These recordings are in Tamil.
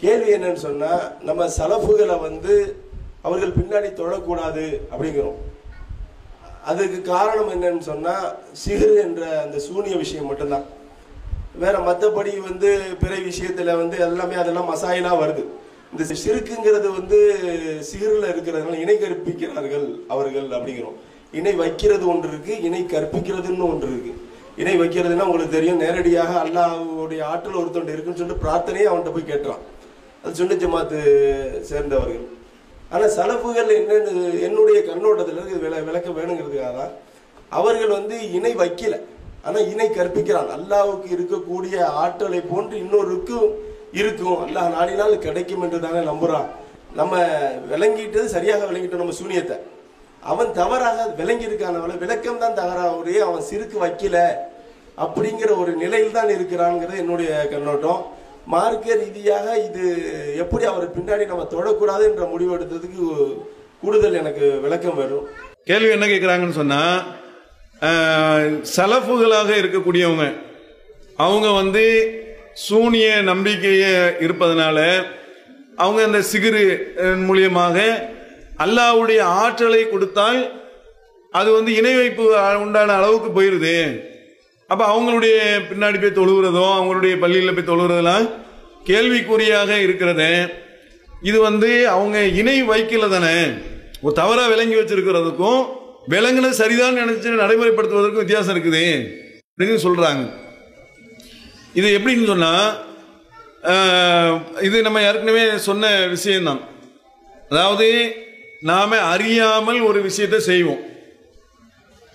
கேள்வி என்னன்னு சொன்னா நம்ம சலஃபுகளை வந்து அவர்கள் பின்னாடி தொழக்கூடாது அப்படிங்கிறோம். அதுக்கு காரணம் என்னன்னு சொன்னா சிகிர் என்ற அந்த சூனிய விஷயம் மட்டும்தான். வேற மற்றபடி வந்து பிற விஷயத்துல வந்து எல்லாமே அதெல்லாம் மசாயிலா வருது. இந்த சிறுக்குங்கிறது வந்து சிகரில் இருக்கிறதுனால இணை கற்பிக்கிறார்கள் அவர்கள் அப்படிங்கிறோம். இணை வைக்கிறது ஒன்று இருக்கு இணை கற்பிக்கிறதுன்னு ஒன்று இருக்கு. இணை வைக்கிறதுன்னா உங்களுக்கு தெரியும் நேரடியாக அல்லாஹ்வுடைய ஆற்றல் ஒருத்தன் இருக்குன்னு சொல்லிட்டு பிரார்த்தனையே அவன்கிட்ட போய் கேட்டுறான். அது சுன்ன ஜமாத்து சேர்ந்தவர்கள். ஆனால் சலப்புகள் என்னன்னு என்னுடைய கண்ணோட்டத்தில் இருக்கு விள விளக்க வேணுங்கிறதுக்காக தான் அவர்கள் வந்து இணை வைக்கல. ஆனால் இணை கற்பிக்கிறான். அல்லாவுக்கு இருக்கக்கூடிய ஆற்றலை போன்று இன்னொருக்கும் இருக்கும். அல்லாஹ் நாடினால் கிடைக்கும் என்று தானே நம்புகிறான் நம்ம விளங்கிட்டது சரியாக விளங்கிட்டோம் நம்ம சூனியத்தை. அவன் தவறாக விளங்கி விளக்கம் தான் தவறாக அவன் சிறுக்கு வைக்கல அப்படிங்கிற ஒரு நிலையில் தான் இருக்கிறாங்கிறது என்னுடைய கண்ணோட்டம். மார்க்க ரீதியாக இது எப்படி அவர் பின்னாடி நம்ம தொடக்கூடாது என்ற முடிவு எடுத்ததுக்கு கூடுதல் எனக்கு விளக்கம் வரும். கேள்வி என்ன கேட்குறாங்கன்னு சொன்னால் சலப்புகளாக இருக்கக்கூடியவங்க அவங்க வந்து சூனிய நம்பிக்கையை இருப்பதனால அவங்க அந்த சிகிரு மூலியமாக அல்லாஹ்வுடைய ஆற்றலை கொடுத்தால் அது வந்து இணை வைப்பு உண்டான அளவுக்கு போயிருது. அப்ப அவங்களுடைய பின்னாடி போய் தொழுகிறதோ அவங்களுடைய பள்ளியில் போய் தொழுகிறதெல்லாம் கேள்விக்குறியாக இருக்கிறது. இது வந்து அவங்க இணை வைக்கல தானே. ஒரு தவறா விளங்கி வச்சிருக்கிறதுக்கும் விளங்குனது சரிதான் நினைச்சு நடைமுறைப்படுத்துவதற்கும் வித்தியாசம் இருக்குது. அப்படின்னு சொல்றாங்க. இது எப்படின்னு சொன்னா இது நம்ம ஏற்கனவே சொன்ன விஷயம்தான். அதாவது நாம அறியாமல் ஒரு விஷயத்தை செய்வோம்.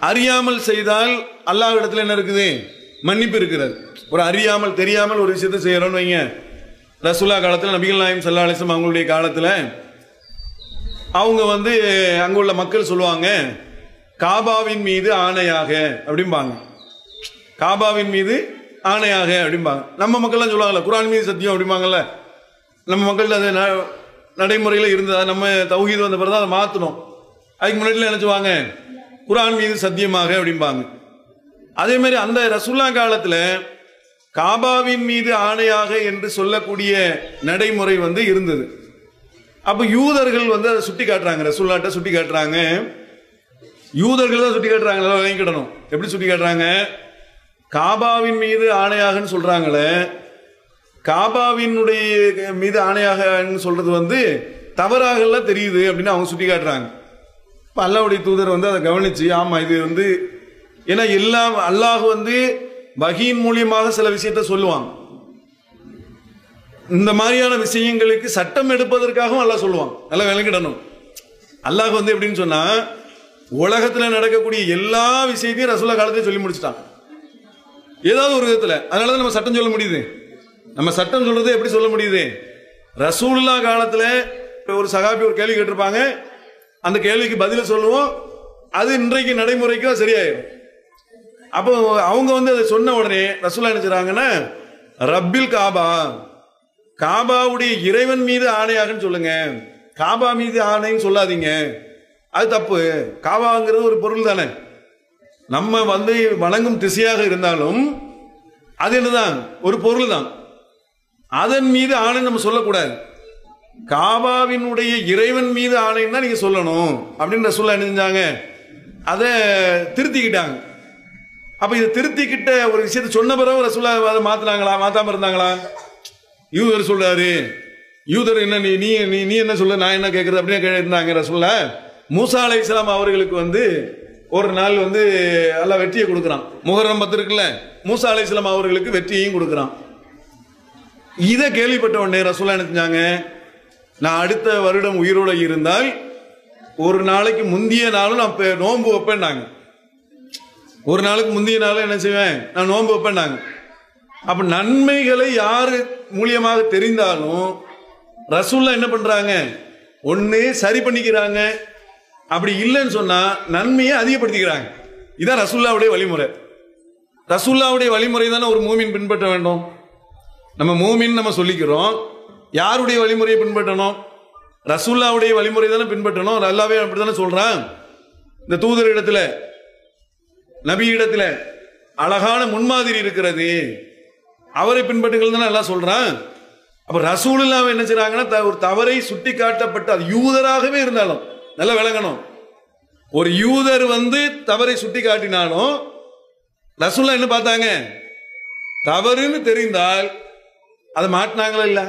அறியாமல் செய்தால் அல்லாஹ்விடத்தில் என்ன இருக்குது? மன்னிப்பு இருக்கிறது. ஒரு அறியாமல் தெரியாமல் ஒரு விஷயத்தை செய்யறோம்னு வைங்க. ரசுல்லா காலத்தில் நபிகள் நாயம் சல்லா அலிஸ்லாம் அவங்களுடைய காலத்தில் அவங்க வந்து அங்குள்ள மக்கள் சொல்லுவாங்க காபாவின் மீது ஆணையாக அப்படிம்பாங்க. காபாவின் மீது ஆணையாக அப்படிம்பாங்க. நம்ம மக்கள்லாம் சொல்லுவாங்கல்ல குரான் மீது சத்தியம் அப்படிம்பாங்கல்ல. நம்ம மக்கள் அது ந- நடைமுறையில் இருந்ததா நம்ம தௌஹீது வந்த பிறகு தான் அதை மாற்றணும் அதுக்கு முன்னாடி நினைச்சுவாங்க குரான் மீது சத்தியமாக அப்படிம்பாங்க. அதே மாதிரி அந்த ரசுல்லா காலத்தில் காபாவின் மீது ஆணையாக என்று சொல்லக்கூடிய நடைமுறை வந்து இருந்தது. அப்போ யூதர்கள் வந்து அதை சுட்டி காட்டுறாங்க ரசுல்லாட்ட சுட்டி காட்டுறாங்க. யூதர்கள் தான் சுட்டி காட்டுறாங்க வாங்கிக்கிடணும் எப்படி சுட்டி காட்டுறாங்க? காபாவின் மீது ஆணையாகன்னு சொல்றாங்களே. காபாவினுடைய மீது ஆணையாகன்னு சொல்றது வந்து தவறாகலாம் தெரியுது அப்படின்னு அவங்க சுட்டி காட்டுறாங்க. இப்போ அல்லாவுடைய தூதர் வந்து அதை கவனிச்சு ஆமாம் இது வந்து ஏன்னா எல்லா அல்லாஹ் வந்து வகியின் மூலியமாக சில விஷயத்த சொல்லுவான். இந்த மாதிரியான விஷயங்களுக்கு சட்டம் எடுப்பதற்காகவும் அல்லாஹ் சொல்லுவான். நல்லா விளங்கிடணும். அல்லாஹ் வந்து எப்படின்னு சொன்னா உலகத்தில் நடக்கக்கூடிய எல்லா விஷயத்தையும் ரசூலா காலத்தையும் சொல்லி முடிச்சிட்டான். ஏதாவது ஒரு விதத்தில். அதனால தான் நம்ம சட்டம் சொல்ல முடியுது. நம்ம சட்டம் சொல்றது எப்படி சொல்ல முடியுது? ரசூல்லா காலத்தில் ஒரு சகாபி ஒரு கேள்வி கேட்டிருப்பாங்க. அந்த கேள்விக்கு பதில சொல்லுவோம். அது இன்றைக்கு நடைமுறைக்கு அது சரியாயிடும் அப்போ அவங்க வந்து அதை சொன்ன உடனே ரசூலா என்ன செய்றாங்கன்னா ரப்பில் காபா காபாவுடைய இறைவன் மீது ஆணையாகன்னு சொல்லுங்க. காபா மீது ஆணைன்னு சொல்லாதீங்க. அது தப்பு. காபாங்கிறது ஒரு பொருள் தானே. நம்ம வந்து வணங்கும் திசையாக இருந்தாலும் அது என்னதான்? ஒரு பொருள் தான். அதன் மீது ஆணை நம்ம சொல்லக்கூடாது. காபாவினுடைய இறைவன் மீது ஆணையம் தான் நீங்க சொல்லணும். அப்படின்னு சொல்ல அணிஞ்சாங்க அதை திருத்திக்கிட்டாங்க. அப்ப இதை திருத்திக்கிட்ட ஒரு விஷயத்த சொன்ன பிறகு ரசூல்லா அதை மாத்தினாங்களா? மாத்தாம இருந்தாங்களா? யூதர் சொல்றாரு. யூதர் என்ன நீ நீ நீ நீ என்ன சொல்ல நான் என்ன கேட்கறது அப்படின்னு கேட்டிருந்தாங்க ரசூல்லா மூசா அலை இஸ்லாம் அவர்களுக்கு வந்து ஒரு நாள் வந்து எல்லாம் வெற்றியை கொடுக்குறான். முகரம் பத்து இருக்குல்ல மூசா அலை இஸ்லாம் அவர்களுக்கு வெற்றியையும் கொடுக்குறான். இதை கேள்விப்பட்ட உடனே ரசூலா என்ன செஞ்சாங்க? நான் அடுத்த வருடம் உயிரோட இருந்தால் ஒரு நாளைக்கு முந்தைய நாளும் நான் நோன்பு நோன்பு வைப்பேன்னாங்க. ஒரு நாளுக்கு முந்திய நாளும் என்ன செய்வேன்? நான் நோன்பு வைப்பேன்னாங்க. அப்ப நன்மைகளை யாரு மூலியமாக தெரிந்தாலும் ரசூல்லா என்ன பண்றாங்க? ஒண்ணு சரி பண்ணிக்கிறாங்க. அப்படி இல்லைன்னு சொன்னா நன்மையை அதிகப்படுத்திக்கிறாங்க. இதான் ரசூல்லாவுடைய வழிமுறை. ரசூல்லாவுடைய வழிமுறை தானே ஒரு மூமின் பின்பற்ற வேண்டும். நம்ம மூமின் நம்ம சொல்லிக்கிறோம். யாருடைய வழிமுறையை பின்பற்றணும்? ரசூல்லாவுடைய வழிமுறை தானே பின்பற்றணும் அல்லாவே அப்படித்தானே சொல்றான். இந்த தூதர் இடத்துல நபி இடத்துல அழகான முன்மாதிரி இருக்கிறது. அவரை பின்பற்றுங்கள் தானே எல்லாம் சொல்றான். அப்ப ரசூலுல்லாவை என்ன செய்றாங்கன்னா த- ஒரு தவறை சுட்டி காட்டப்பட்டு அது யூதராகவே இருந்தாலும் நல்லா விளங்கணும். ஒரு யூதர் வந்து தவறை சுட்டி காட்டினாலும் ரசூல்லா என்ன பார்த்தாங்க? தவறுன்னு தெரிந்தால் அதை மாட்டினாங்களா இல்லை?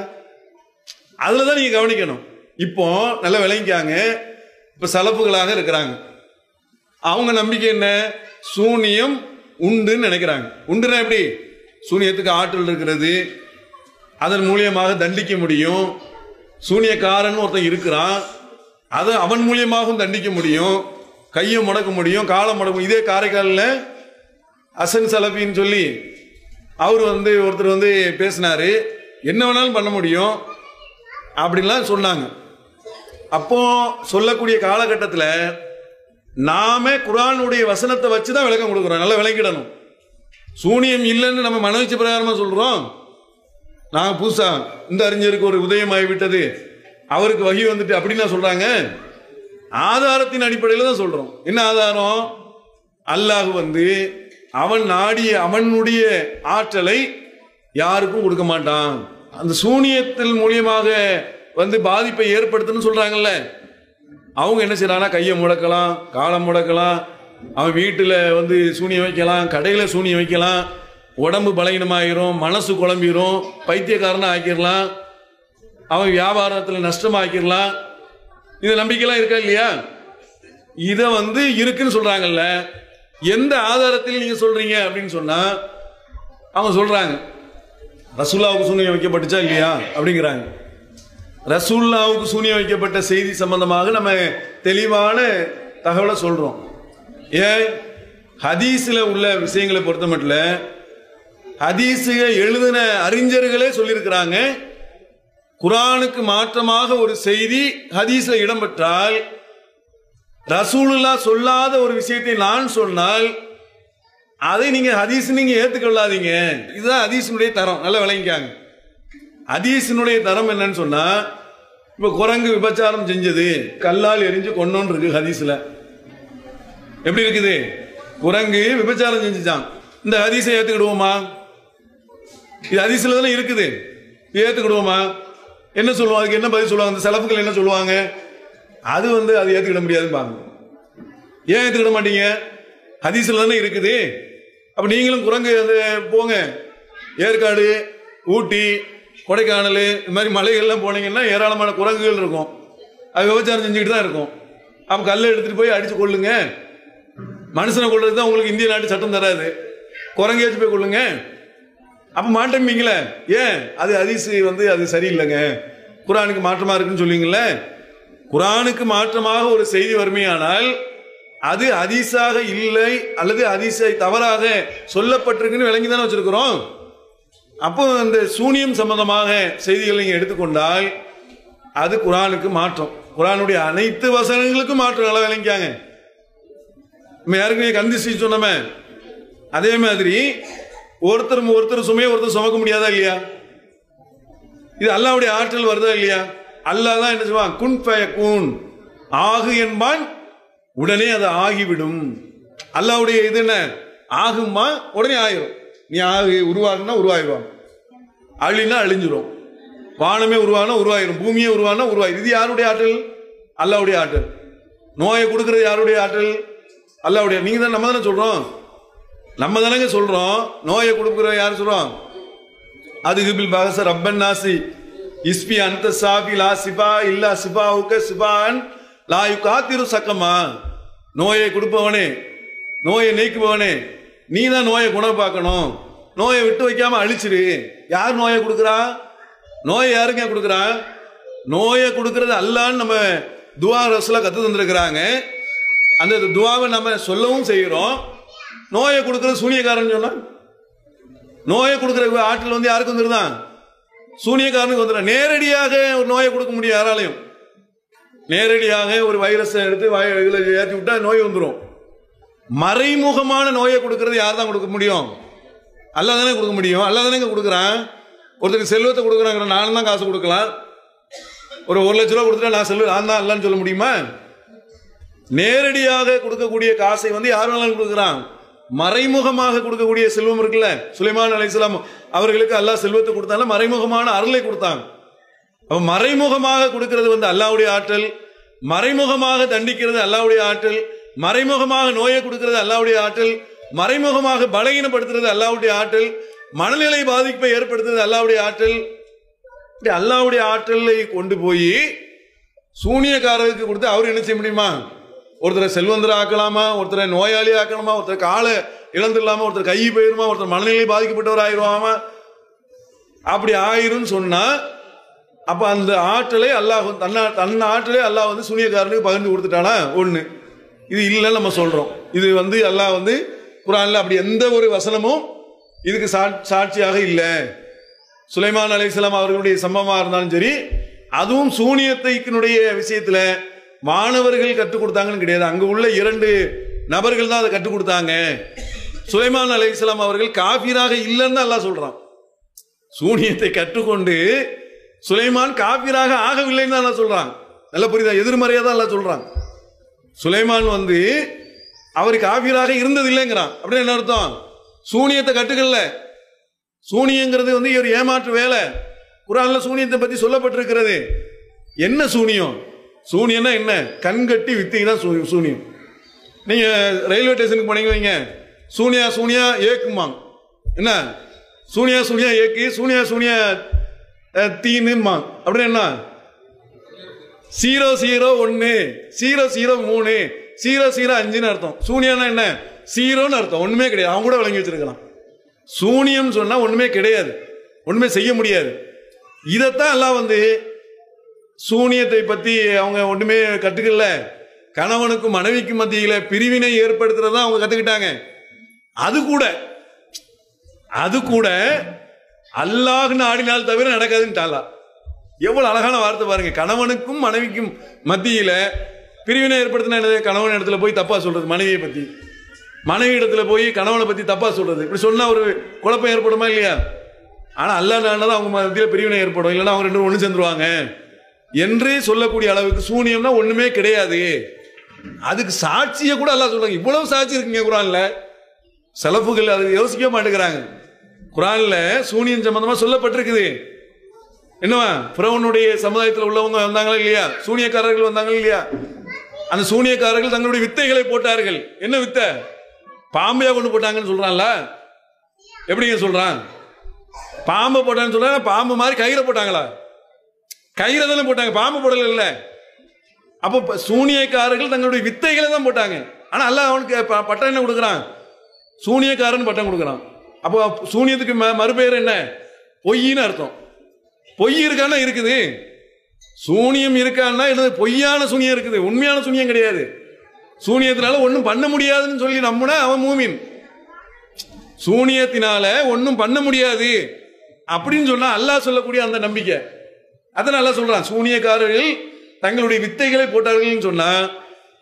அதில் தான் நீங்கள் கவனிக்கணும். இப்போ நல்லா விளங்கிக்காங்க. இப்போ சலப்புகளாக இருக்கிறாங்க. அவங்க நம்பிக்கை என்ன? சூனியம் உண்டுன்னு நினைக்கிறாங்க. உண்டுன்னா எப்படி? சூனியத்துக்கு ஆற்றல் இருக்கிறது. அதன் மூலியமாக தண்டிக்க முடியும். சூனியக்காரன் ஒருத்தன் இருக்கிறான். அதை அவன் மூலியமாகவும் தண்டிக்க முடியும். கையை முடக்க முடியும். காலை முடக்க முடியும். இதே காரைக்காலில் அசன் சலபின்னு சொல்லி அவர் வந்து ஒருத்தர் வந்து பேசினாரு. என்ன வேணாலும் பண்ண முடியும். அப்படின்லாம் சொன்னாங்க. அப்போ சொல்லக்கூடிய காலகட்டத்தில் நாமே குரானுடைய வசனத்தை வச்சு தான் விளக்கம் கொடுக்குறோம். நல்லா விளக்கிடணும். சூனியம் இல்லைன்னு நம்ம மனவச்சு பிரகாரமாக சொல்கிறோம் நான் புதுசா இந்த அறிஞருக்கு ஒரு உதயமாகி விட்டது. அவருக்கு வகி வந்துட்டு அப்படின்னு சொல்கிறாங்க ஆதாரத்தின் அடிப்படையில் தான் சொல்கிறோம் என்ன ஆதாரம்? அல்லாஹ் வந்து அவன் நாடிய அவனுடைய ஆற்றலை யாருக்கும் கொடுக்க மாட்டான். அந்த சூனியத்தின் மூலியமாக வந்து பாதிப்பை ஏற்படுத்துன்னு சொல்றாங்கல்ல. அவங்க என்ன செய்யறாங்கன்னா கையை முடக்கலாம் காலை முடக்கலாம் அவன் வீட்டில் வந்து சூனியம் வைக்கலாம் கடையில் சூனியம் வைக்கலாம் உடம்பு பலகீனமாயிரும் மனசு குழம்பிடும் பைத்தியக்காரனை ஆக்கிடலாம் அவன் வியாபாரத்தில் நஷ்டமாக்கிடலாம் இந்த நம்பிக்கைலாம் இருக்கா இல்லையா? இதை வந்து இருக்குன்னு சொல்கிறாங்கல்ல எந்த ஆதாரத்தில் நீங்கள் சொல்கிறீங்க அப்படின்னு சொன்னால் அவங்க சொல்கிறாங்க ரசூல்லாவுக்கு சூனியம் வைக்கப்பட்டுச்சா இல்லையா? அப்படிங்கிறாங்க. ரசூல்லாவுக்கு சூனியம் வைக்கப்பட்ட செய்தி சம்பந்தமாக நம்ம தெளிவான தகவலை சொல்றோம். ஏன்? ஹதீஸில் உள்ள விஷயங்களை பொறுத்த மட்டும் ஹதீஸுக எழுதின அறிஞர்களே சொல்லியிருக்கிறாங்க குரானுக்கு மாற்றமாக ஒரு செய்தி ஹதீஸில் இடம்பெற்றால் ரசூலுல்லா சொல்லாத ஒரு விஷயத்தை நான் சொன்னால் அதை நீங்க ஹதீஸ் நீங்க ஏத்துக்கொள்ளாதீங்க. இதுதான் ஹதீஸினுடைய தரம். நல்லா விளங்கிக்காங்க. ஹதீஸினுடைய தரம் என்னன்னு சொன்னா இப்ப குரங்கு விபச்சாரம் செஞ்சது கல்லால் எரிஞ்சு கொண்டோன்னு இருக்கு ஹதீஸ்ல. எப்படி இருக்குது? குரங்கு விபச்சாரம் செஞ்சுச்சான் இந்த ஹதீஸை ஏத்துக்கிடுவோமா? இது ஹதீஸ்ல தானே இருக்குது. ஏத்துக்கிடுவோமா? என்ன சொல்லுவாங்க அதுக்கு என்ன பதில் சொல்லுவாங்க? இந்த செலவுகள் என்ன சொல்லுவாங்க? அது வந்து அது ஏத்துக்கிட முடியாதுன்னு ஏன் ஏத்துக்கிட மாட்டீங்க? ஹதீஸ்ல தானே இருக்குது. அப்ப நீங்களும் குரங்கு வந்து போங்க. ஏற்காடு ஊட்டி கொடைக்கானல் இந்த மாதிரி மலைகள்லாம் போனீங்கன்னா ஏராளமான குரங்குகள் இருக்கும். அது விபச்சாரம் செஞ்சுக்கிட்டு தான் இருக்கும். அப்ப கல்லை எடுத்துட்டு போய் அடிச்சு கொள்ளுங்க மனுஷனை கொள்றது தான் உங்களுக்கு இந்திய நாட்டு சட்டம் தராது. குரங்கேச்சு போய் கொள்ளுங்க அப்ப மாட்டேம்பீங்களே? ஏன்? அது ஹதீஸ் வந்து அது சரியில்லைங்க. குரானுக்கு மாற்றமா இருக்குன்னு சொல்லுவீங்களே குரானுக்கு மாற்றமாக ஒரு செய்தி வறுமையானால் அது அதிசாக இல்லை அல்லது ஹதீஸை தவறாக சொல்லப்பட்டிருக்குன்னு விளங்கி தானே வச்சிருக்கிறோம். அப்போ அந்த சூனியம் சம்பந்தமாக செய்திகளை நீங்க எடுத்துக்கொண்டால் அது குரானுக்கு மாற்றம். குரானுடைய அனைத்து வசனங்களுக்கும் மாற்றம் நல்லா விளங்கிக்காங்க நம்ம யாருக்குமே கந்திசி சொன்னோமே? அதே மாதிரி ஒருத்தர் ஒருத்தர் சுமையை ஒருத்தர் சுமக்க முடியாதா இல்லையா? இது அல்லாவுடைய ஆற்றல் வருதா இல்லையா? அல்லாஹ் தான் என்ன சொல்லுவான்? குன் கூன் ஆகு என்பான் உடனே அது ஆகிவிடும். அல்லாவுடைய இது என்ன? ஆகுமா உடனே ஆயிரும். நீ ஆகு உருவாகுனா உருவாகிடுவான் அழினா அழிஞ்சிரும். வானமே உருவானா உருவாயிரும். பூமியே உருவானா உருவாயிரும். இது யாருடைய ஆற்றல்? அல்லாவுடைய ஆற்றல். நோயை கொடுக்கறது யாருடைய ஆற்றல்? அல்லாவுடைய. நீங்க தான் நம்ம தானே சொல்றோம். நம்ம தானங்க சொல்றோம். நோயை கொடுக்குற யார் சொல்றோம் அது ஹிபில் பாகச ரப்பன் நாசி இஸ்பி அந்த சாபி லா சிபா இல்லா சிபாவுக்க சிபான் லாயு காத்திரு சக்கமா? நோயை கொடுப்பவனே நோயை நீக்குபவனே நீ தான் நோயை குணப்பாக்கணும் நோயை விட்டு வைக்காம அழிச்சிரு. யார் நோயை கொடுக்குறா? நோயை யாருங்க கொடுக்குறா? நோயை கொடுக்கறது அல்லான்னு நம்ம துவா ரசூலா கற்று தந்திருக்கிறாங்க. அந்த துவாவை நம்ம சொல்லவும் செய்கிறோம். நோயை கொடுக்கறது சூனியக்காரன் சொன்னா? நோயை கொடுக்குற ஆற்றல் வந்து யாருக்கு வந்துருதான்? சூனியக்காரனுக்கு வந்துடும் நேரடியாக ஒரு நோயை கொடுக்க முடியும் யாராலையும். நேரடியாக ஒரு வைரஸை எடுத்து இதில் ஏற்றி விட்டா நோய் வந்துடும் மறைமுகமான நோயை கொடுக்கறது யார் தான் கொடுக்க முடியும்? அல்ல தானே கொடுக்க முடியும். அல்ல தானே கொடுக்குறான். ஒருத்தருக்கு செல்வத்தை கொடுக்குறாங்க நானும் தான் காசு கொடுக்கலாம். ஒரு ஒரு லட்ச ரூபா கொடுத்துட்டா நான் செல்வம் நான் தான் சொல்ல முடியுமா? நேரடியாக கொடுக்கக்கூடிய காசை வந்து யார் வேணாலும் கொடுக்குறான். மறைமுகமாக கொடுக்கக்கூடிய செல்வம் இருக்குல்ல சுலைமான் அலைஹிஸ்ஸலாம் அவர்களுக்கு அல்லாஹ் செல்வத்தை கொடுத்தாலும் மறைமுகமான அருளை கொடுத்தாங்க அப்போ மறைமுகமாக கொடுக்கிறது வந்து அல்லாவுடைய ஆற்றல் மறைமுகமாக தண்டிக்கிறது அல்லாவுடைய ஆற்றல் மறைமுகமாக நோயை கொடுக்கிறது அல்லாவுடைய ஆற்றல் மறைமுகமாக பலகீனப்படுத்துறது அல்லாவுடைய ஆற்றல் மனநிலை பாதிப்பை ஏற்படுத்துறது அல்லாவுடைய ஆற்றல். இப்படி அல்லாவுடைய ஆற்றலை கொண்டு போய் சூனியக்காரருக்கு கொடுத்து அவர் என்ன செய்ய முடியுமா? ஒருத்தரை செல்வந்தரை ஆக்கலாமா ஒருத்தரை நோயாளி ஆக்கணுமா ஒருத்தர் காலை இழந்துடலாமா? ஒருத்தர் கை போயிருமா? ஒருத்தர் மனநிலை பாதிக்கப்பட்டவர் ஆயிடுவாமா அப்படி ஆயிரும் சொன்னா அப்ப அந்த ஆற்றலை அல்லாஹ் வந்து- தன்ன தன் ஆற்றலை அல்லாஹ் வந்து சூனியக்காரனுக்கு பகிர்ந்து கொடுத்துட்டானா? ஒண்ணு. இது இல்லைன்னு நம்ம சொல்றோம். இது வந்து அல்லாஹ் வந்து குரான்ல அப்படி எந்த ஒரு வசனமும் இதுக்கு சா- சாட்சியாக இல்லை. சுலைமான் அலிஸ்லாம் அவர்களுடைய சம்பவமாக இருந்தாலும் சரி அதுவும் சூனியத்தைக்கினுடைய விஷயத்துல மாணவர்கள் கற்றுக் கொடுத்தாங்கன்னு கிடையாது. அங்க உள்ள இரண்டு நபர்கள் தான் அதை கற்றுக் கொடுத்தாங்க. சுலைமான் அலைஹிஸ்ஸலாம் அவர்கள் காபீராக இல்லைன்னு தான் அல்லாஹ் சொல்றான். சூனியத்தை கற்றுக்கொண்டு சுலைமான் காபிராக ஆகவில்லைன்னு தான் சொல்றான் நல்ல புரியுதா? எதிர்மறையா தான் அல்லாஹ் சொல்றான் சுலைமான் வந்து அவர் காபிராக இருந்தது இல்லைங்கிறான் அப்படின்னு என்ன அர்த்தம்? சூனியத்தை கட்டுக்கல்ல. சூனியங்கிறது வந்து ஒரு ஏமாற்று வேலை. குரான்ல சூனியத்தை பத்தி சொல்லப்பட்டிருக்கிறது. என்ன சூனியம்? சூனியம்னா என்ன? கண்கட்டி வித்தை தான் சூ- சூனியம். நீங்க ரயில்வே ஸ்டேஷனுக்கு போனீங்க வைங்க. சூனியா சூனியா ஏக்குமாங்க என்ன? சூனியா சூனியா ஏக்கு. சூனியா சூனியா தீனுமா. அப்படின்னு என்ன? சீரோ சீரோ ஒன்று சீரோ சீரோ மூணு. சீரோ சீரோ அஞ்சுன்னு அர்த்தம். சூனியம்னா என்ன? சீரோன்னு அர்த்தம். ஒண்ணுமே கிடையாது. அவங்க கூட விளங்கி வச்சிருக்கலாம். சூனியம் சொன்னா ஒண்ணுமே கிடையாது. ஒண்ணுமே செய்ய முடியாது. இதைத்தான் எல்லாம் வந்து சூனியத்தை பத்தி அவங்க ஒண்ணுமே கத்துக்கல. கணவனுக்கும் மனைவிக்கும் மத்தியில பிரிவினை ஏற்படுத்துறதா அவங்க கத்துக்கிட்டாங்க. அது கூட அது கூட அல்லாஹ்னு ஆடினால் தவிர நடக்காதுன்ட்டாலா எவ்வளவு அழகான வார்த்தை பாருங்க. கணவனுக்கும் மனைவிக்கும் மத்தியில பிரிவினை ஏற்படுத்தின என்னது? கணவன் இடத்துல போய் தப்பா சொல்றது மனைவியை பத்தி. மனைவி இடத்துல போய் கணவனை பத்தி தப்பா சொல்றது. இப்படி சொன்னா ஒரு குழப்பம் ஏற்படுமா இல்லையா? ஆனா அல்லா அவங்க மத்தியில் பிரிவினை ஏற்படும்? இல்லைன்னா அவங்க ரெண்டு ஒன்று சேர்ந்துருவாங்க. என்று சொல்லக்கூடிய அளவுக்கு சூனியம்னா ஒண்ணுமே கிடையாது. அதுக்கு சாட்சியை கூட அல்லா சொல்றாங்க. இவ்வளவு சாட்சி இருக்குங்க குரான்ல. செலவுகள் அது யோசிக்க மாட்டேங்கிறாங்க. குரான்ல சூனியம் சம்பந்தமா சொல்லப்பட்டிருக்குது. என்னவா? புறவனுடைய சமுதாயத்தில் உள்ளவங்க வந்தாங்களா இல்லையா? சூனியக்காரர்கள் வந்தாங்களா இல்லையா? அந்த சூனியக்காரர்கள் தங்களுடைய வித்தைகளை போட்டார்கள். என்ன வித்தை? பாம்பையா கொண்டு போட்டாங்கன்னு சொல்றான்ல? எப்படிங்க சொல்றான்? பாம்பை போட்டான்னு சொல்ற பாம்பு மாதிரி கயிறை போட்டாங்களா? கயிறை தானே போட்டாங்க. பாம்பு போடல இல்ல அப்போ ப- சூனியக்காரர்கள் தங்களுடைய வித்தைகளை தான் போட்டாங்க. ஆனா அல்ல அவனுக்கு ப- பட்டம் என்ன கொடுக்குறான்? சூனியக்காரன் பட்டம் கொடுக்குறான். அப்போ சூனியத்துக்கு ம- மறுபெயர் என்ன? பொய்ன்னு அர்த்தம். பொய் இருக்கான்னா இருக்குது. சூனியம் இருக்கான்னா என்னது? பொய்யான சூனியம் இருக்குது. உண்மையான சூனியம் கிடையாது. சூனியத்தினால ஒன்றும் பண்ண முடியாதுன்னு சொல்லி நம்பினா அவன் மூமின். சூனியத்தினால ஒன்றும் பண்ண முடியாது. அப்படின்னு சொன்னா அல்லாஹ் சொல்லக்கூடிய அந்த நம்பிக்கை. அதை நல்லா சொல்றான். சூனியக்காரர்கள் தங்களுடைய வித்தைகளை போட்டார்கள்னு சொன்னா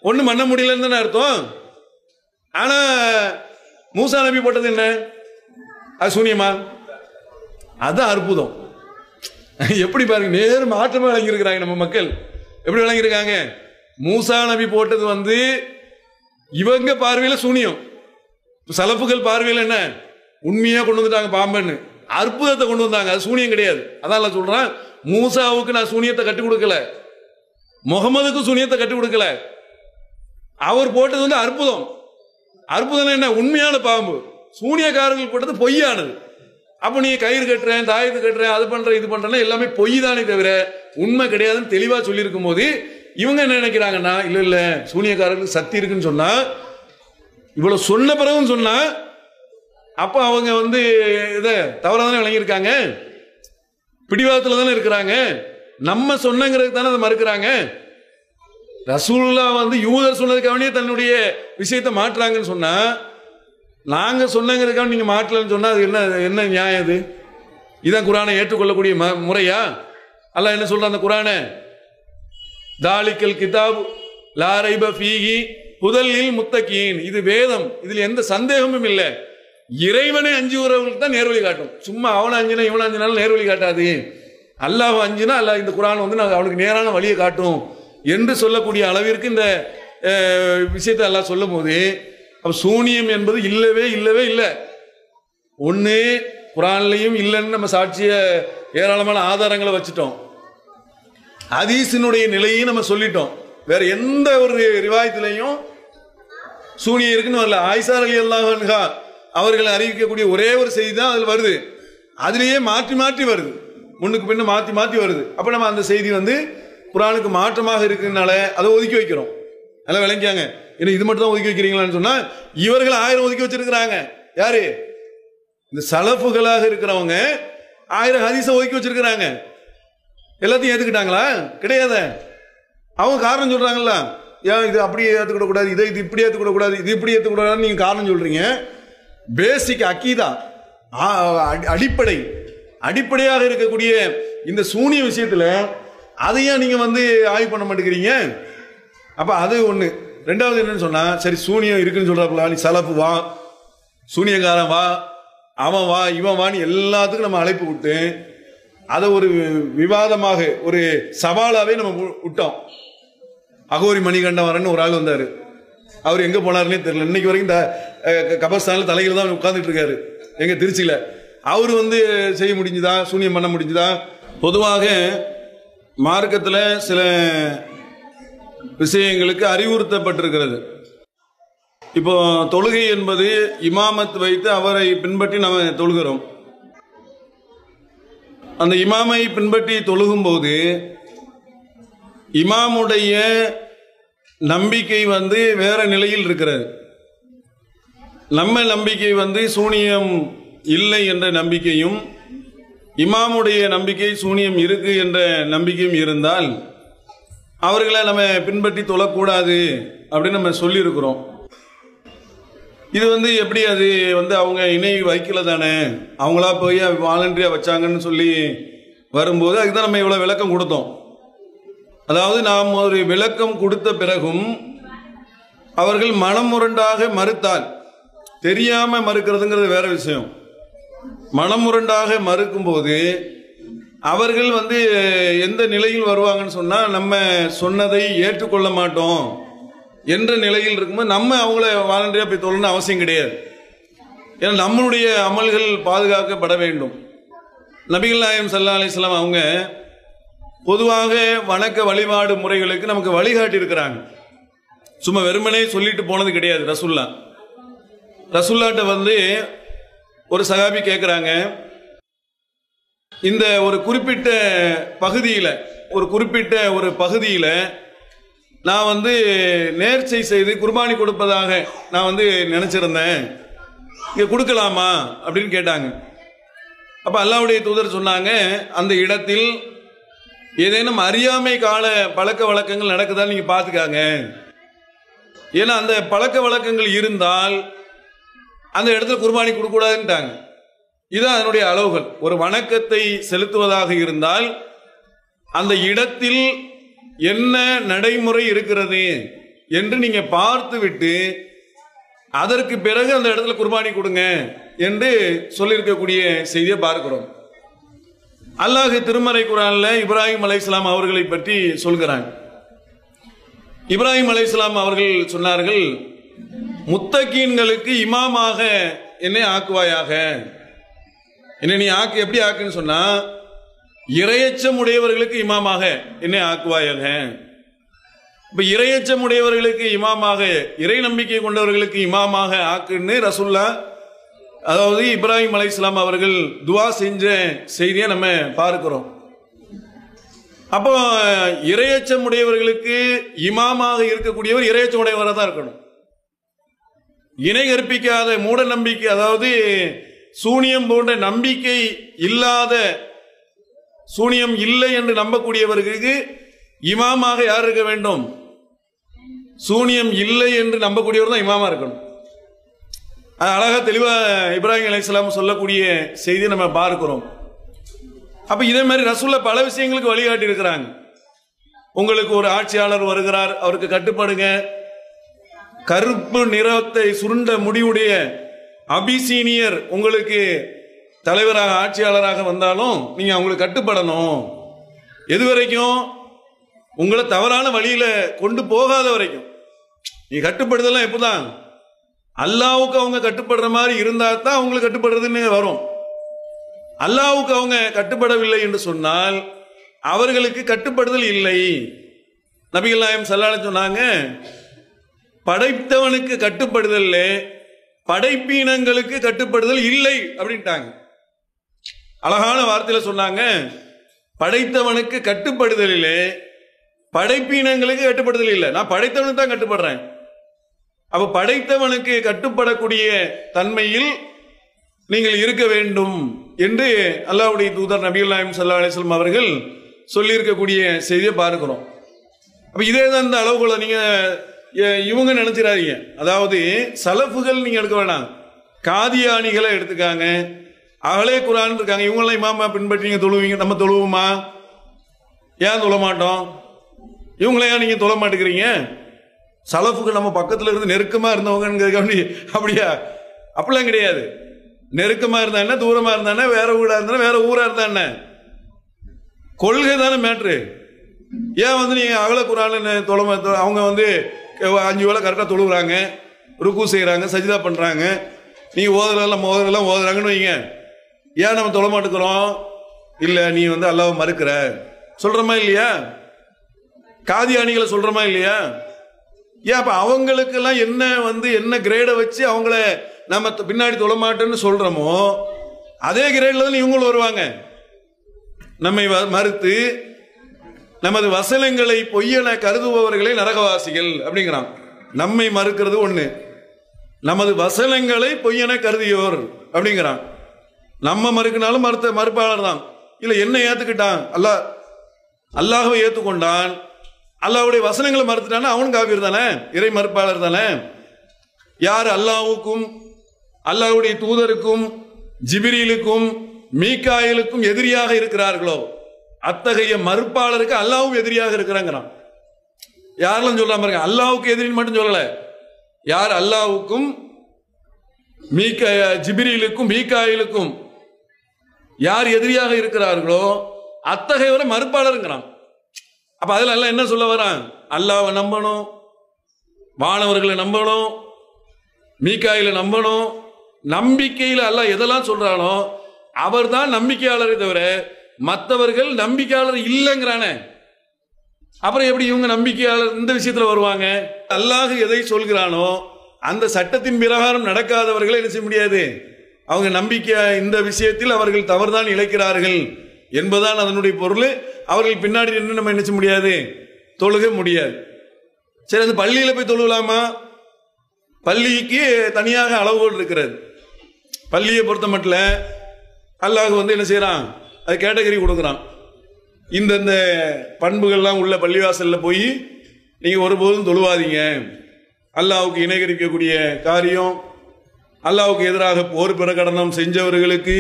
ஒன்றும் பண்ண முடியலன்னு தானே அர்த்தம். ஆனா மூசா நபி போட்டது என்ன? அது சூனியமா அதுதான் அற்புதம். எப்படி பாருங்க நேர் மாற்றமாக விளங்கியிருக்கிறாங்க நம்ம மக்கள். எப்படி விளங்கியிருக்காங்க? மூசா நபி போட்டது வந்து இவங்க பார்வையில் சூனியம். சலப்புகள் பார்வையில் என்ன? உண்மையாக கொண்டு வந்துட்டாங்க பாம்பன்னு. அற்புதத்தை கொண்டு வந்தாங்க அது சூனியம் கிடையாது. அதான் நான் சொல்றேன் மூசாவுக்கு நான் சூனியத்தை கட்டி கொடுக்கல. முகமதுக்கும் சூனியத்தை கட்டி கொடுக்கல. அவர் போட்டது வந்து அற்புதம். அற்புதம் என்ன? உண்மையான பாம்பு. சூனியக்காரர்கள் கூட்டது பொய்யானது. அப்போ நீ கயிறு கட்டுறேன் தாயத்து கட்டுறேன் அது பண்றேன் இது பண்றேன் எல்லாமே பொய் தானே தவிர உண்மை கிடையாதுன்னு தெளிவா சொல்லியிருக்கும் போது இவங்க என்ன நினைக்கிறாங்கன்னா இல்ல இல்ல சூனியக்காரர்களுக்கு சக்தி இருக்குன்னு சொன்னா இவ்வளவு சொன்ன பிறகும் சொன்னா அப்ப அவங்க வந்து இதை தவறாக தானே விளங்கியிருக்காங்க? பிடிவாதத்துல தானே இருக்கிறாங்க? நம்ம சொன்னங்கிறதுக்கு தானே அதை மறுக்கிறாங்க? ரசூல்லா வந்து யூதர் சொன்னதுக்காகவே தன்னுடைய விஷயத்தை மாற்றுறாங்கன்னு சொன்னா நாங்க சொன்னங்கிறதுக்காக நீங்க மாற்றலன்னு சொன்னா அது என்ன என்ன நியாயம் அது இதான் குரானை ஏற்றுக்கொள்ளக்கூடிய ம- முறையா? அல்லாஹ் என்ன சொல்ற அந்த குரானை? தாலிக்கல் கிதாப் லாரைப ஃபீகி புதலில் முத்தகீன். இது வேதம். இதில் எந்த சந்தேகமும் இல்லை. இறைவனை அஞ்சுகிறவங்களுக்கு தான் நேர்வழி காட்டும். சும்மா அவனை அஞ்சினா இவனை அஞ்சினாலும் நேர்வழி காட்டாது. அல்லாஹ் அஞ்சுனா அல்லாஹ் இந்த குரான் வந்து நான் அவனுக்கு நேரான வழியை காட்டும் என்று சொல்லக்கூடிய அளவிற்கு இந்த விஷயத்தை எல்லாம் சொல்லும் போது அப்ப சூனியம் என்பது இல்லவே இல்லவே இல்லை. ஒண்ணு குரான்லையும் இல்லைன்னு நம்ம சாட்சிய ஏராளமான ஆதாரங்களை வச்சுட்டோம். அதீசினுடைய நிலையும் நம்ம சொல்லிட்டோம். வேற எந்த ஒரு ரிவாயத்திலையும் சூனியம் இருக்குன்னு வரல. ஆயிஷா அலி அல்லாஹா அவர்கள் அறிவிக்கக்கூடிய ஒரே ஒரு செய்தி தான் அதில் வருது. அதுலேயே மாற்றி மாற்றி வருது. முன்னுக்கு பின்ன மாற்றி மாற்றி வருது. அப்போ நம்ம அந்த செய்தி வந்து குரானுக்கு மாற்றமாக இருக்குனால அதை ஒதுக்கி வைக்கிறோம். நல்லா விளங்கியாங்க. என்ன இது மட்டும் தான் ஒதுக்கி வைக்கிறீங்களான்னு சொன்னா இவர்கள் ஆயிரம் ஒதுக்கி வச்சிருக்கிறாங்க. யாரு? இந்த சலப்புகளாக இருக்கிறவங்க ஆயிரம் ஹதீஸை ஒதுக்கி வச்சிருக்கிறாங்க. எல்லாத்தையும் ஏத்துக்கிட்டாங்களா? கிடையாத. அவங்க காரணம் சொல்றாங்கல்ல. ஏன் இது அப்படி ஏத்துக்கிட கூடாது இதை இது இப்படி ஏத்துக்கிட கூடாது இது இப்படி ஏத்துக்கிட கூடாதுன்னு நீங்க காரணம் சொல்றீங்க. பேசிக் அக்கீதா ஆ, அடி- அடிப்படை. அடிப்படையாக இருக்கக்கூடிய இந்த சூனிய விஷயத்துல அதையும் நீங்க வந்து ஆய்வு பண்ண மாட்டேங்கிறீங்க. அப்ப அது ஒண்ணு. ரெண்டாவது என்னன்னு சொன்னா சரி சூனியம் இருக்குன்னு சொல்றாப்புல நீ சலப்பு வா. சூனியக்காரன் வா அவன் வா இவன் வான்னு எல்லாத்துக்கும் நம்ம அழைப்பு விட்டு அதை ஒரு விவாதமாக ஒரு சவாலாவே நம்ம விட்டோம். அகோரி மணிகண்டவரன் ஒரு ஆள் வந்தாரு. அவர் எங்க போனாருன்னே தெரியல. இன்னைக்கு வரைக்கும் இந்த அஹ், க- கபர்ஸ்தான்ல தலையில தான் உட்கார்ந்துட்டு இருக்காரு எங்க திருச்சியில. அவர் வந்து செய்ய முடிஞ்சுதா? சூனியம் பண்ண முடிஞ்சுதா? பொதுவாக மார்க்கத்துல சில விஷயங்களுக்கு அறிவுறுத்தப்பட்டிருக்கிறது. இப்போ தொழுகை என்பது இமாமத் வைத்து அவரை பின்பற்றி நம்ம தொழுகிறோம். அந்த இமாமை பின்பற்றி தொழுகும்போது இமாமுடைய நம்பிக்கை வந்து வேற நிலையில் இருக்கிறது. நம்ம நம்பிக்கை வந்து சூனியம் இல்லை என்ற நம்பிக்கையும் இமாமுடைய நம்பிக்கை சூனியம் இருக்கு என்ற நம்பிக்கையும் இருந்தால் அவர்களை நம்ம பின்பற்றி தொழக்கூடாது அப்படின்னு நம்ம சொல்லியிருக்கிறோம். இது வந்து எப்படி அது வந்து அவங்க இணை வைக்கல தானே? அவங்களா போய் வாலண்டரியா வச்சாங்கன்னு சொல்லி வரும்போது அதுதான் நம்ம இவ்வளவு விளக்கம் கொடுத்தோம். அதாவது நாம் ஒரு விளக்கம் கொடுத்த பிறகும் அவர்கள் மனமுரண்டாக மறுத்தால் தெரியாம மறுக்கிறதுங்கிறது வேற விஷயம். மனமுரண்டாக மறுக்கும்போது அவர்கள் வந்து எந்த நிலையில் வருவாங்கன்னு சொன்னால் நம்ம சொன்னதை ஏற்றுக்கொள்ள மாட்டோம் என்ற நிலையில் இருக்கும்போது நம்ம அவங்கள வாலண்டியாக போய் தொழணும்னு அவசியம் கிடையாது. ஏன்னா நம்மளுடைய அமல்கள் பாதுகாக்கப்பட வேண்டும். நபிகள் நாயம் சல்லா அலிஸ்லாம் அவங்க பொதுவாக வணக்க வழிபாடு முறைகளுக்கு நமக்கு வழிகாட்டி இருக்கிறாங்க சும்மா வெறுமனே சொல்லிட்டு போனது கிடையாது ரசுல்லா. ரசுல்லாட்ட வந்து ஒரு சகாபி கேட்குறாங்க இந்த ஒரு குறிப்பிட்ட பகுதியில் ஒரு குறிப்பிட்ட ஒரு பகுதியில் நான் வந்து நேர்ச்சை செய்து குர்பானி கொடுப்பதாக நான் வந்து நினச்சிருந்தேன். இங்கே கொடுக்கலாமா? அப்படின்னு கேட்டாங்க. அப்போ அல்லாவுடைய தூதர் சொன்னாங்க அந்த இடத்தில் ஏதேனும் அறியாமை கால பழக்க வழக்கங்கள் நடக்குதா நீங்கள் பார்த்துக்காங்க. ஏன்னா அந்த பழக்க வழக்கங்கள் இருந்தால் அந்த இடத்துல குர்பானி கொடுக்கூடாதுன்ட்டாங்க இதுதான் அதனுடைய அளவுகள் ஒரு வணக்கத்தை செலுத்துவதாக இருந்தால் அந்த இடத்தில் என்ன நடைமுறை இருக்கிறது என்று நீங்க பார்த்துவிட்டு அதற்கு பிறகு அந்த இடத்துல குர்பானி கொடுங்க என்று சொல்லியிருக்கக்கூடிய செய்தியை பார்க்கிறோம். அல்லாஹு திருமறை குரான்ல இப்ராஹிம் அலைஹிஸ்ஸலாம் அவர்களை பற்றி சொல்கிறாங்க இப்ராஹிம் அலைஹிஸ்ஸலாம் அவர்கள் சொன்னார்கள் முத்தகீன்களுக்கு இமாமாக என்னை ஆக்குவாயாக. என்ன நீ ஆக்கு எப்படி ஆக்குன்னு சொன்னா இரையச்சம் உடையவர்களுக்கு இமாமாக என்னை ஆக்குவாயாக. இப்ப இரையச்சம் உடையவர்களுக்கு இமாமாக இறை நம்பிக்கை கொண்டவர்களுக்கு இமாமாக ஆக்குன்னு ரசுல்லா அதாவது இப்ராஹிம் அலை இஸ்லாம் அவர்கள் துவா செஞ்ச செய்தியை நம்ம பார்க்கிறோம். அப்போ இரையச்சம் உடையவர்களுக்கு இமாமாக இருக்கக்கூடியவர் இரையச்சம் உடையவராக தான் இருக்கணும். இணை கற்பிக்காத மூட நம்பிக்கை அதாவது சூனியம் போன்ற நம்பிக்கை இல்லாத சூனியம் இல்லை என்று நம்பக்கூடியவர்களுக்கு இமாமாக யார் இருக்க வேண்டும்? சூனியம் இல்லை என்று நம்பக்கூடியவர் தான் இமாமா இருக்கணும். அது அழகாக தெளிவாக இப்ராஹிம் அலைஹிஸ்ஸலாம் சொல்லக்கூடிய செய்தியை நம்ம பார்க்கிறோம். அப்போ இதே மாதிரி ரசூல்ல பல விஷயங்களுக்கு வழிகாட்டி இருக்கிறாங்க. உங்களுக்கு ஒரு ஆட்சியாளர் வருகிறார் அவருக்கு கட்டுப்படுங்க. கருப்பு நிறத்தை சுருண்ட முடிவுடைய அபிசீனியர் உங்களுக்கு தலைவராக ஆட்சியாளராக வந்தாலும் நீங்க அவங்களுக்கு கட்டுப்படணும். எது வரைக்கும்? உங்களை தவறான வழியில கொண்டு போகாத வரைக்கும். நீ கட்டுப்படுதெல்லாம் எப்பதான் அல்லாவுக்கு அவங்க கட்டுப்படுற மாதிரி இருந்தா தான் அவங்களுக்கு கட்டுப்படுறதுன்னு வரும். அல்லாவுக்கு அவங்க கட்டுப்படவில்லை என்று சொன்னால் அவர்களுக்கு கட்டுப்படுதல் இல்லை. நபிகள் நாயம் சல்லால சொன்னாங்க படைத்தவனுக்கு கட்டுப்படுதல் படைப்பீனங்களுக்கு கட்டுப்படுதல் இல்லை அப்படின்ட்டாங்க. அழகான வார்த்தையில சொன்னாங்க படைத்தவனுக்கு கட்டுப்படுதலிலே படைப்பீனங்களுக்கு கட்டுப்படுதல் இல்லை. நான் படைத்தவனுக்கு தான் கட்டுப்படுறேன். அப்ப படைத்தவனுக்கு கட்டுப்படக்கூடிய தன்மையில் நீங்கள் இருக்க வேண்டும் என்று அல்லாவுடைய தூதர் நபிகள் நாயம் சல்லா அலிஸ்லாம் அவர்கள் சொல்லியிருக்கக்கூடிய செய்தியை பார்க்கிறோம். அப்ப இதே தான் இந்த அளவுகளை நீங்க இவங்க நினைச்சிடாதீங்க. அதாவது சலஃபுகள் நீங்க எடுக்க வேணாம். காதியானிகளை எடுத்துக்காங்க. அகலே குரான் இருக்காங்க. இவங்களாம் இமாமா பின்பற்றி நீங்க தொழுவீங்க நம்ம தொழுவோமா? ஏன் தொழ மாட்டோம்? இவங்கள ஏன் நீங்க தொழ மாட்டேங்கிறீங்க? சலஃபுக்கு நம்ம பக்கத்துல இருந்து நெருக்கமா இருந்தவங்க அப்படி அப்படியா? அப்படிலாம் கிடையாது. நெருக்கமா இருந்தா என்ன தூரமா இருந்தா என்ன வேற ஊரா இருந்தா வேற ஊரா இருந்தா என்ன? கொள்கை தானே மேட்ரு ஏன் வந்து நீங்க அகல குரான் தொலை அவங்க வந்து அஞ்சு வேலை கரெக்டாக தொழுகிறாங்க ருக்கு செய்கிறாங்க சஜிதா பண்ணுறாங்க நீ ஓதுறதெல்லாம் ஓதுறதெல்லாம் ஓதுறாங்கன்னு வைங்க. ஏன் நம்ம தொழ இல்லை நீ வந்து அல்லாவை மறுக்கிற. சொல்கிறோமா இல்லையா? காதியானிகளை சொல்கிறோமா இல்லையா? ஏன் அப்போ அவங்களுக்கெல்லாம் என்ன வந்து என்ன கிரேடை வச்சு அவங்கள நம்ம பின்னாடி தொழ மாட்டேன்னு சொல்கிறோமோ அதே கிரேடில் தான் இவங்களும் வருவாங்க. நம்மை வ- மறுத்து நமது வசனங்களை பொய்யென கருதுபவர்களை நரகவாசிகள் அப்படிங்கிறான். நம்மை மறுக்கிறது ஒண்ணு. நமது வசனங்களை பொய்யென கருதியோர் அப்படிங்கிறான். நம்ம மறுக்கினாலும் மறுத்த மறுப்பாளர் தான். இல்ல என்ன ஏத்துக்கிட்டான். அல்லாஹ் அல்லாஹவை ஏத்துக்கொண்டான். அல்லாவுடைய வசனங்களை மறுத்துட்டானா அவனும் காவியர் தானே? இறை மறுப்பாளர் தானே? யார் அல்லாவுக்கும் அல்லாவுடைய தூதருக்கும் ஜிபிரிலுக்கும் மீக்காயலுக்கும் எதிரியாக இருக்கிறார்களோ? அத்தகைய மறுப்பாளருக்கு அல்லாஹ்வும் எதிரியாக இருக்கிறாங்கிறான். யாரெல்லாம் சொல்றான் பாருங்க அல்லாவுக்கு எதிரின்னு மட்டும் சொல்லல. யார் அல்லாவுக்கும் மீக்க ஜிபிரிலுக்கும் மீகாயிலுக்கும் யார் எதிரியாக இருக்கிறார்களோ அத்தகையவரை மறுப்பாளருங்கிறான். அப்ப அதில் எல்லாம் என்ன சொல்ல வரான்? அல்லாவை நம்பணும் வானவர்களை நம்பணும் மீகாயில நம்பணும் நம்பிக்கையில் அல்லாஹ் எதெல்லாம் சொல்றானோ அவர்தான் நம்பிக்கையாளரை தவிர மற்றவர்கள் நம்பிக்கையாளர் இல்லைங்கிறானே. அப்புறம் எப்படி இவங்க நம்பிக்கையாளர் இந்த விஷயத்துல வருவாங்க? அல்லாஹ் எதை சொல்கிறானோ அந்த சட்டத்தின் பிரகாரம் நடக்காதவர்களை என்ன செய்ய முடியாது? அவங்க நம்பிக்கை இந்த விஷயத்தில் அவர்கள் தவறுதான் இழைக்கிறார்கள் என்பதுதான் அதனுடைய பொருள். அவர்கள் பின்னாடி நின்று நம்ம என்ன செய்ய முடியாது? தொழுக முடியாது. சரி அந்த பள்ளியில் போய் தொழுகலாமா? பள்ளிக்கு தனியாக அளவுகள் இருக்கிறது. பள்ளியை பொறுத்த மட்டும் அல்லாஹ் வந்து என்ன செய்கிறான் அது கேட்டகரி கொடுக்குறான். இந்தந்த பண்புகள்லாம் உள்ள பள்ளிவாசலில் போய் நீங்கள் ஒருபோதும் தொழுவாதீங்க. அல்லாவுக்கு இணைகரிக்கக்கூடிய காரியம் அல்லாவுக்கு எதிராக போர் பிரகடனம் செஞ்சவர்களுக்கு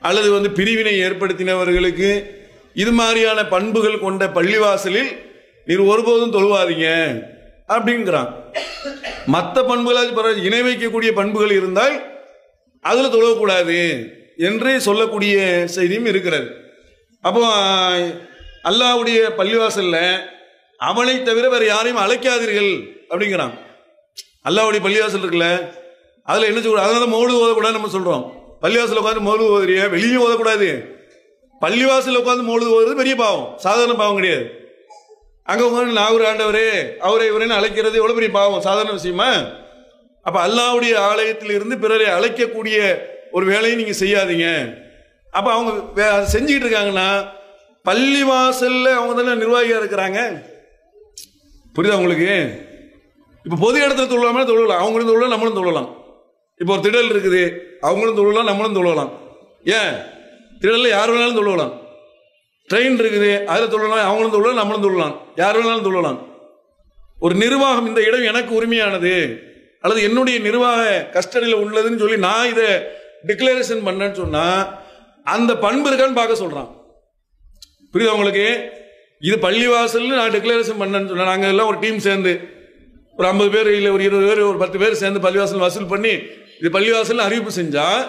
அல்லது வந்து பிரிவினை ஏற்படுத்தினவர்களுக்கு இது மாதிரியான பண்புகள் கொண்ட பள்ளிவாசலில் நீர் ஒருபோதும் தொழுவாதீங்க அப்படிங்கிறான். மற்ற பண்புகளால் இணை வைக்கக்கூடிய பண்புகள் இருந்தால் அதில் தொழக்கூடாது. என்று சொல்லக்கூடிய செய்தியும் இருக்கிறது. அப்போ அல்லாஹ்வுடைய பள்ளிவாசல்ல அவனை தவிர வேற யாரையும் அழைக்காதீர்கள் அப்படிங்கிறான். அல்லாவுடைய பள்ளிவாசல் இருக்குல்ல அதுல என்ன சொல்ற அதனால மோடு ஓதக்கூடாது நம்ம சொல்றோம். பள்ளிவாசல் உட்காந்து மோடு ஓதுறிய வெளியே ஓதக்கூடாது. பள்ளிவாசல் உட்காந்து மோடு ஓதுறது பெரிய பாவம் சாதாரண பாவம் கிடையாது. அங்க உட்காந்து நாகூர் ஆண்டவரே அவரை இவரேன்னு அழைக்கிறது எவ்வளவு பெரிய பாவம் சாதாரண விஷயமா? அப்ப அல்லாவுடைய ஆலயத்தில் இருந்து பிறரை அழைக்கக்கூடிய ஒரு வேலையும் நீங்கள் செய்யாதீங்க. அப்போ அவங்க வே- செஞ்சுக்கிட்டு இருக்காங்கன்னா பள்ளி அவங்க தானே நிர்வாகியாக இருக்கிறாங்க? புரியுதா உங்களுக்கு? இப்போ பொது இடத்துல தொழலாமா? தொழலாம். அவங்களும் தொழலாம் நம்மளும் தொழலாம். இப்போ ஒரு திடல் இருக்குது. அவங்களும் தொழலாம் நம்மளும் தொழலாம். ஏன்? திடலில் யார் வேணாலும் தொழலாம். ட்ரெயின் இருக்குது அதில் தொழலாம். அவங்களும் தொழலாம் நம்மளும் தொழலாம். யார் வேணாலும் தொழலாம். ஒரு நிர்வாகம் இந்த இடம் எனக்கு உரிமையானது. அல்லது என்னுடைய நிர்வாக கஸ்டடியில் உள்ளதுன்னு சொல்லி நான் இதை டிக்ளரேஷன் பண்ணேன்னு சொன்னா அந்த பண்பு இருக்கான்னு பார்க்க சொல்றான். புரியுதா உங்களுக்கு? இது பள்ளிவாசல்னு நான் டிக்ளரேஷன் பண்ணேன்னு சொன்னேன் நாங்கள் எல்லாம் ஒரு டீம் சேர்ந்து ஒரு ஐம்பது பேர் இல்லை ஒரு இருபது பேர் ஒரு பத்து பேர் சேர்ந்து பள்ளிவாசல் வசூல் பண்ணி இது பள்ளிவாசல் அறிவிப்பு செஞ்சா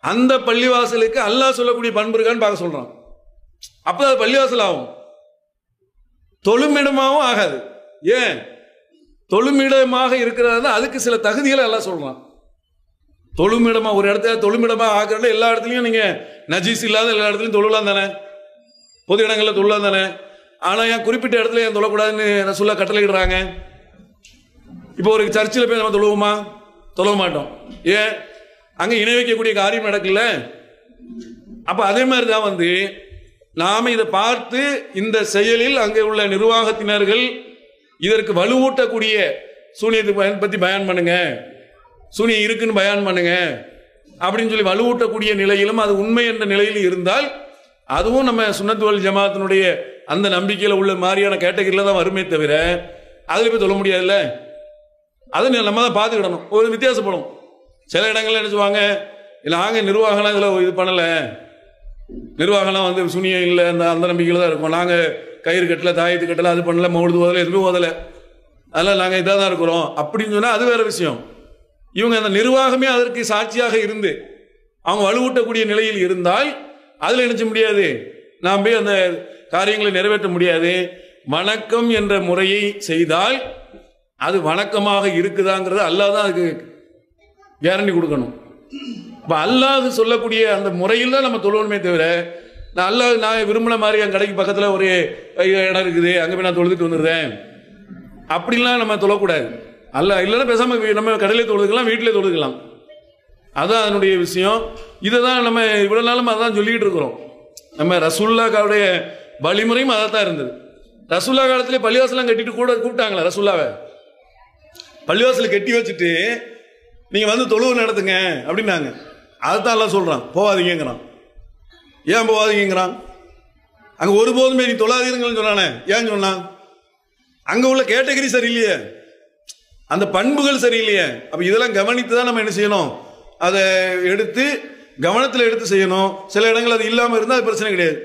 அந்த பள்ளிவாசலுக்கு அல்லாஹ் சொல்லக்கூடிய பண்பு இருக்கான்னு பார்க்க சொல்றான். அப்போ அது பள்ளிவாசல் ஆகும். தொழுமிடமாகவும் ஆகாது. ஏன்? தொழுமிடமாக இருக்கிறதா அதுக்கு சில தகுதிகளை எல்லாம் சொல்றான். தொழுமிடமா ஒரு இடத்துல தொழுமிடமா ஆக்குறதுல எல்லா இடத்துலையும் நீங்க நஜீஸ் இல்லாத எல்லா இடத்துலையும் தொழலாம் தானே? பொது இடங்கள்ல தொழலாம் தானே? ஆனா ஏன் குறிப்பிட்ட இடத்துல ஏன் தொழக்கூடாதுன்னு ரசூல்லா கட்டளையிடுறாங்க? இப்போ ஒரு சர்ச்சில் போய் நம்ம தொழுவோமா? தொழ மாட்டோம். ஏன்? அங்கே இணை வைக்கக்கூடிய காரியம் நடக்கல. அப்போ அதே மாதிரி தான் வந்து நாம் இதை பார்த்து இந்த செயலில் அங்கே உள்ள நிர்வாகத்தினர்கள் இதற்கு வலுவூட்டக்கூடிய சூனியத்தை பயன் பண்ணுங்க. சூனியம் இருக்குன்னு பயான் பண்ணுங்க அப்படின்னு சொல்லி வலுவூட்டக்கூடிய நிலையிலும் அது உண்மை என்ற நிலையில் இருந்தால் அதுவும் நம்ம சுண்ணத்துவல் ஜமாத்தினுடைய அந்த நம்பிக்கையில் உள்ள மாதிரியான கேட்டகரியில் தான் வருமே தவிர அதில் போய் சொல்ல முடியாதுல்ல? அதை நம்ம தான் பார்த்துக்கிடணும். ஒரு வித்தியாசப்படும் சில இடங்கள்ல என்ன சொல்லுவாங்க இல்லை நாங்கள் நிர்வாகம்லாம் இதில் இது பண்ணலை. நிர்வாகம்லாம் வந்து சுனியம் இல்லை அந்த அந்த நம்பிக்கையில் தான் இருக்கோம். நாங்கள் கயிறு கட்டல தாயத்து கட்டல அது பண்ணல மௌடுது ஓதலை எதுவுமே ஓதலை. அதெல்லாம் நாங்கள் இதாக தான் இருக்கிறோம். அப்படின்னு சொன்னால் அது வேற விஷயம். இவங்க அந்த நிர்வாகமே அதற்கு சாட்சியாக இருந்து அவங்க வலுவூட்டக்கூடிய நிலையில் இருந்தால் அதில் நினைச்ச முடியாது? நாம் போய் அந்த காரியங்களை நிறைவேற்ற முடியாது. வணக்கம் என்ற முறையை செய்தால் அது வணக்கமாக இருக்குதாங்கிறது அல்லாஹ் தான் அதுக்கு கேரண்டி கொடுக்கணும். இப்போ அல்லாஹ் சொல்லக்கூடிய அந்த முறையில் தான் நம்ம தொழுவணுமே தவிர நான் அல்லாஹ் நான் விரும்பின மாதிரி என் கடைக்கு பக்கத்தில் ஒரு இடம் இருக்குது அங்கே போய் நான் தொழுதுட்டு வந்துடுறேன். அப்படிலாம் நம்ம தொழக்கூடாது. அல்ல இல்லைன்னா பேசாமல் நம்ம கடையிலே தொழுதுக்கலாம் வீட்டிலே தொழுதுக்கலாம். அதுதான் அதனுடைய விஷயம். இதை தான் நம்ம இவ்வளோ நாளும் அதான் சொல்லிக்கிட்டு இருக்கிறோம். நம்ம ரசுல்லாக்காவுடைய வழிமுறையும் அதை தான் இருந்தது. ரசுல்லா காலத்திலே பள்ளிவாசலாம் கட்டிட்டு கூட கூப்பிட்டாங்களே ரசுல்லாவை. பள்ளிவாசலை கட்டி வச்சுட்டு நீங்கள் வந்து தொழுவு நடத்துங்க அப்படின்னாங்க. அதுதான் எல்லாம் சொல்கிறான் போகாதீங்கிறான் ஏன் போகாதீங்கிறான் அங்கே ஒருபோதுமே நீ தொழாதீங்கன்னு சொன்னானே. ஏன் சொன்னான்? அங்கே உள்ள கேட்டகரி சரியில்லையே. அந்த பண்புகள் சரியில்லையே. அப்போ இதெல்லாம் கவனித்து தான் நம்ம என்ன செய்யணும்? அதை எடுத்து கவனத்தில் எடுத்து செய்யணும். சில இடங்கள் அது இல்லாமல் இருந்தால் அது பிரச்சனை கிடையாது.